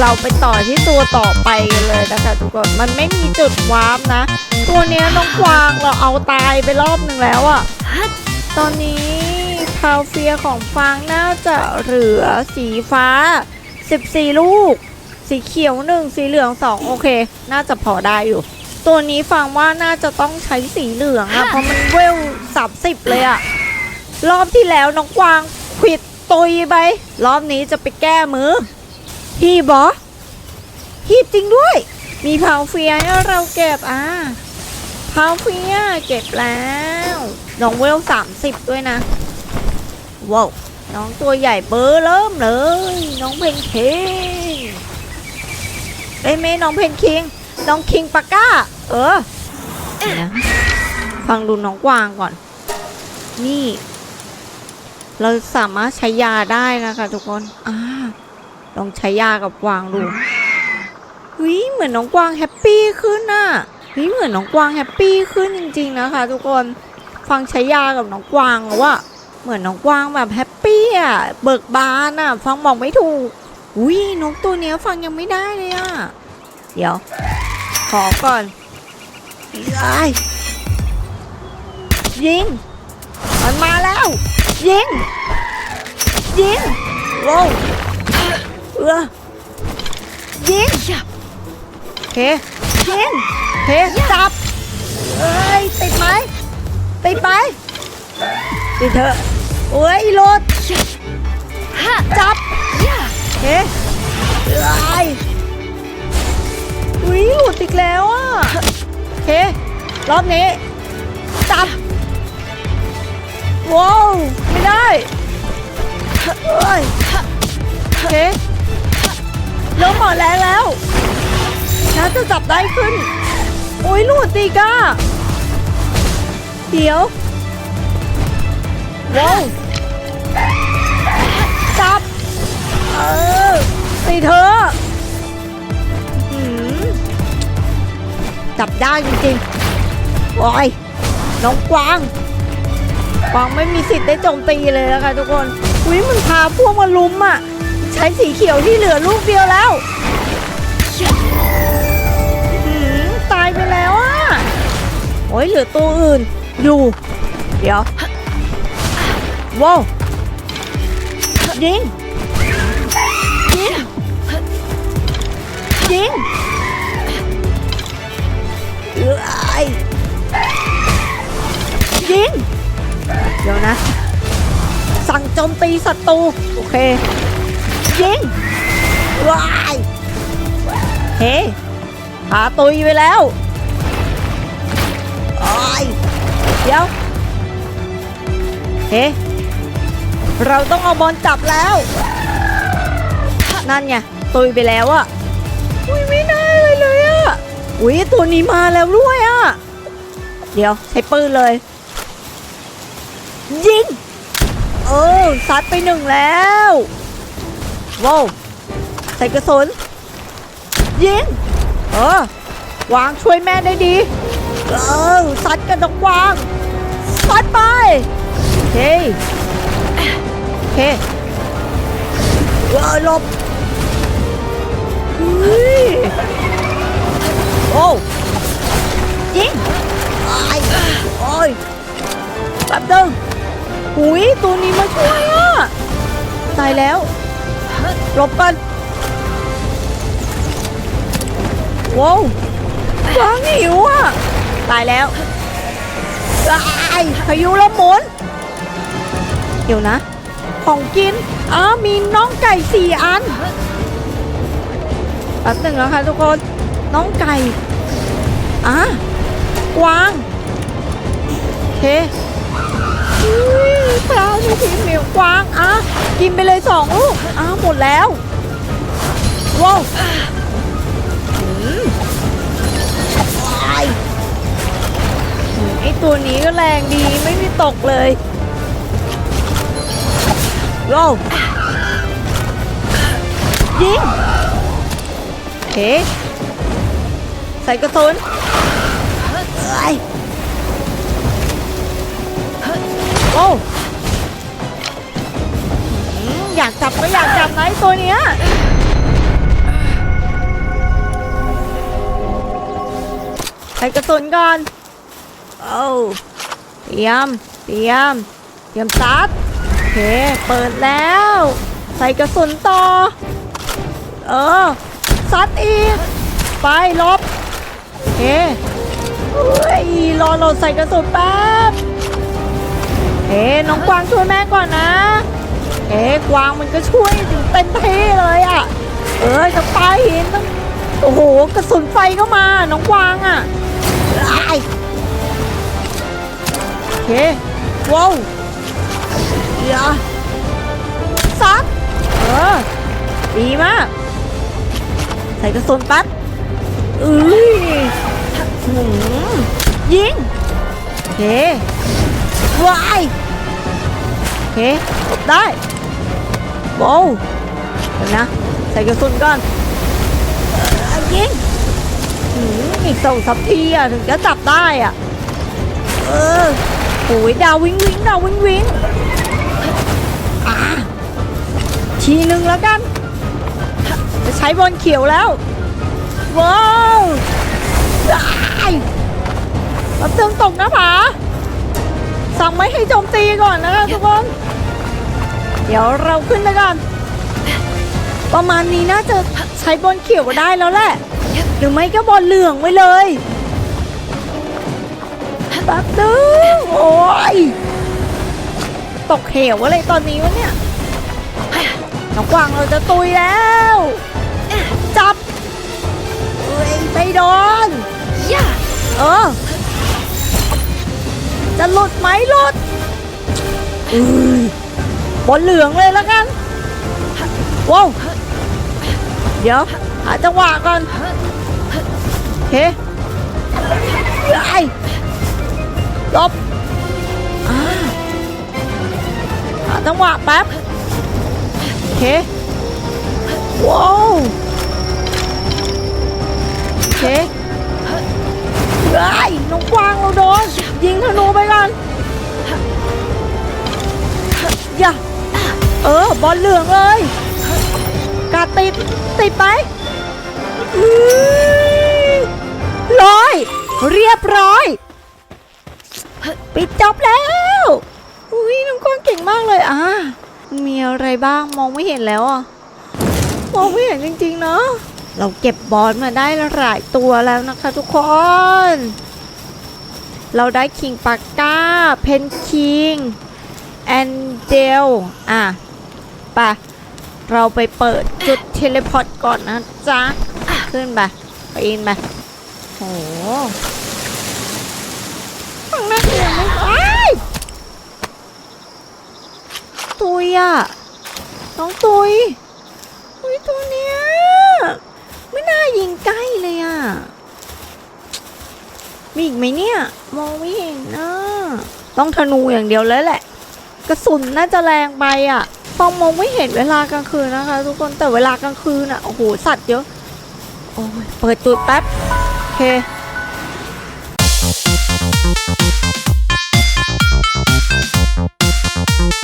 เราไปต่อที่ตัวต่อไปกันเลยนะคะทุกคนมันไม่มีจุดวาร์ปนะ ตัวเนี้ยน้องกวางเราเอาตายไปรอบหนึ่งแล้วอะตอนนี้พาวเฟียของฟางน่าจะเหลือสีฟ้า 14 ลูก สีเขียวหนึ่งสีเหลืองสองโอเค น่าจะพอได้อยู่ ตัวนี้ฟังว่าน่าจะต้องใช้สีเหลืองอะเพราะมันเวล30เลยอะรอบที่แล้วน้องกวางขวิดตุยไป รอบนี้จะไปแก้มือ ฮีบบอฮีบจริงด้วย มีเพาเฟียให้เราเก็บอะพาเฟียเก็บแล้วน้องเวลสามสิบด้วยนะว้าวน้องตัวใหญ่เบอร์เริ่มเลย น้องเพนคิงเอ้ยไม่น้องเพนคิง น้องคิงปาก้า เออนะฟังดูน้องกวางก่อน นี่ เราสามารถใช้ยาได้นะคะทุกคนอ่า ลองใช้ยากับกวางดูเฮ้ยเหมือนน้องกวางแฮปปี้ขึ้นน่ะเฮ้ยเหมือนน้องกวางแฮปปี้ขึ้นจริง ๆ นะคะ ทุกคนฟังใช้ยากับน้องกวางแล้วว่าเหมือนน้องกวางแบบแฮปปี้อะเบิกบานอะ ฟังบอกไม่ถูกอุ้ยนกตัวเนี้ยฟังยังไม่ได้เลยอะเดี๋ยว ขอก่อนย้ายยิงมันมาแล้ว ยิง ยิงโว้ว เออยิงโอเคยิงโอเคจับเอ้ยติดไหมติดไหมติดเถอะโอ้ยอีโรดจับโอเคเอ้ยอุ้ยหลุดอีกแล้วอะโอเครอบนี้จับว้าวไม่ได้เอ้ยโอเค เริ่มหมดแรงแล้วน่าจะจับได้ขึ้น โอ้ยหลุดตีก้า เดี๋ยว ว้าว จับ เออตีเธอจับได้จริงๆโอ้ยน้องกวางกวางไม่มีสิทธิ์ได้โจมตีเลยนะคะทุกคนอุ้ยมันพาพวกมาลุมอะ ใช้สีเขียวที่เหลือลูกเดียวแล้ว ตายไปแล้วอะ โอ้ยเหลือตัวอื่น อยู่ เดี๋ยว ว้าว ยิง ยิง ยิงเอ้ยยิง เดี๋ยวนะ สั่งโจมตีศัตรู โอเค ยิงว้ายเฮ้พาตุยไปแล้วโอ้ยเดี๋ยวเฮ้เราต้องเอาบอลจับแล้ว นั่นไงตุยไปแล้วอะอุ้ยไม่ได้เลยเลยอะอุ้ยตัวนี้มาแล้วด้วยอะเดี๋ยวใช้ปืนเลย ยิง เออซัดไปหนึ่งแล้ว ว้าวใส่กระสุนยิงเออวางช่วยแม่ได้ดี เออซัดกันตรงกวางซัดไปเฮ้ยเฮ้เออหลบเฮ้ยโอ้ยิงไอ้โอ้ยแป๊บนึงหุยตัวนี้มาช่วยอะตายแล้ว หลบกันว้าวว้างหิวอะ ตายแล้วไอ้พายุลมหมุนเดี๋ยวนะ ของกินอ้ามีน้องไก่สี่อันแป๊บหนึ่งแล้วค่ะทุกคน น้องไก่อะกวาง โอเค อุ้ยพรานี่ทีมเหมียวกวางอะกินไปเลยสองลูกอ้าวหมดแล้วว้าวอืมว้ายไอตัวนี้ก็แรงดีไม่มีตกเลยว้าวยิงโอเคใส่กระสุนเอ้ยโอ้ อยากจับไม่อยากจับไหมตัวเนี้ยใส่กระสุนก่อนโอ้เตรียม เตรียม เตรียมซัดโอเค เปิดแล้ว ใส่กระสุนต่อ เออ ซัดอีก ไปลบโอเคเฮ้ยรอเราใส่กระสุนแป๊บเฮ้น้องกวางช่วยแม่ก่อนนะ เอ๊กวางมันก็ช่วยถึงเต็มที่เลยอะ เออจะไปหินต้องโอ้โหกระสุนไฟก็มา น้องกวางอะไอ้โอเคว้าวเดี๋ยวซัดเออดีมาก ใส่กระสุนปั๊บอุ้ยหืมยิงโอเคว้ายโอเคได้ โว้วเดี๋ยวนะ ใส่กระสุนก่อนอยิงหืมอีกสองสับทีอะถึงจะจับได้อะ เออโอ้ยดาววิงวิงดาววิงวิงอ่าทีหนึ่งแล้วกัน จะใช้บอลเขียวแล้ว ว้าวได้รับเติมตกนะผาสั่งไม่ให้โจมตีก่อนนะคะทุกคน เดี๋ยวเราขึ้นไปก่อน ประมาณนี้น่าจะใช้บอลเขียวได้แล้วแหละ หรือไม่ก็บอลเหลืองไว้เลยแป๊บนึงโอ้ยตกเหวอะไรตอนนี้วะเนี่ยน้องกวางเราจะตุยแล้ว จับเอ้ยไม่โดนย่าเออ จะหลุดไหมหลุดอุ้ย บอลเหลืองเลยแล้วกันว้าวเดี๋ยวหาจังหวะก่อนโอเคไอ้ลบอ่าหาจังหวะแป๊บโอเคว้าวโอเคไอ้ยน้องกวางเราโดนยิงธนูไปก่อน เออบอลเหลืองเลยกาติดติดไหมอื้อย เรียบร้อย ปิดจบแล้วอุ้ยน้องกวางเก่งมากเลยอะมีอะไรบ้างมองไม่เห็นแล้วอะมองไม่เห็นจริงๆเนาะเราเก็บบอลมาได้หลายตัวแล้วนะคะทุกคน เราได้คิงปากก้า เพนคิง แอนเดล อะ ปะเราไปเปิดจุดเทเลพอร์ตก่อนนะจ๊ะ ขึ้นไปปีนไปโหข้างหน้ายังไม่ไปตุยอะน้องตุยอุ้ยตัวเนี้ยไม่น่ายิงใกล้เลยอะมีอีกไหมเนี่ย มองไม่เห็นนะต้องธนูอย่างเดียวเลยแหละ กระสุนน่าจะแรงไปอะ องมองไม่เห็นเวลากลางคืนนะคะ ทุกคนแต่เวลากลางคืนอะโอ้โหสัตว์เยอะโอ้ยเปิดจุดแป๊บโอเค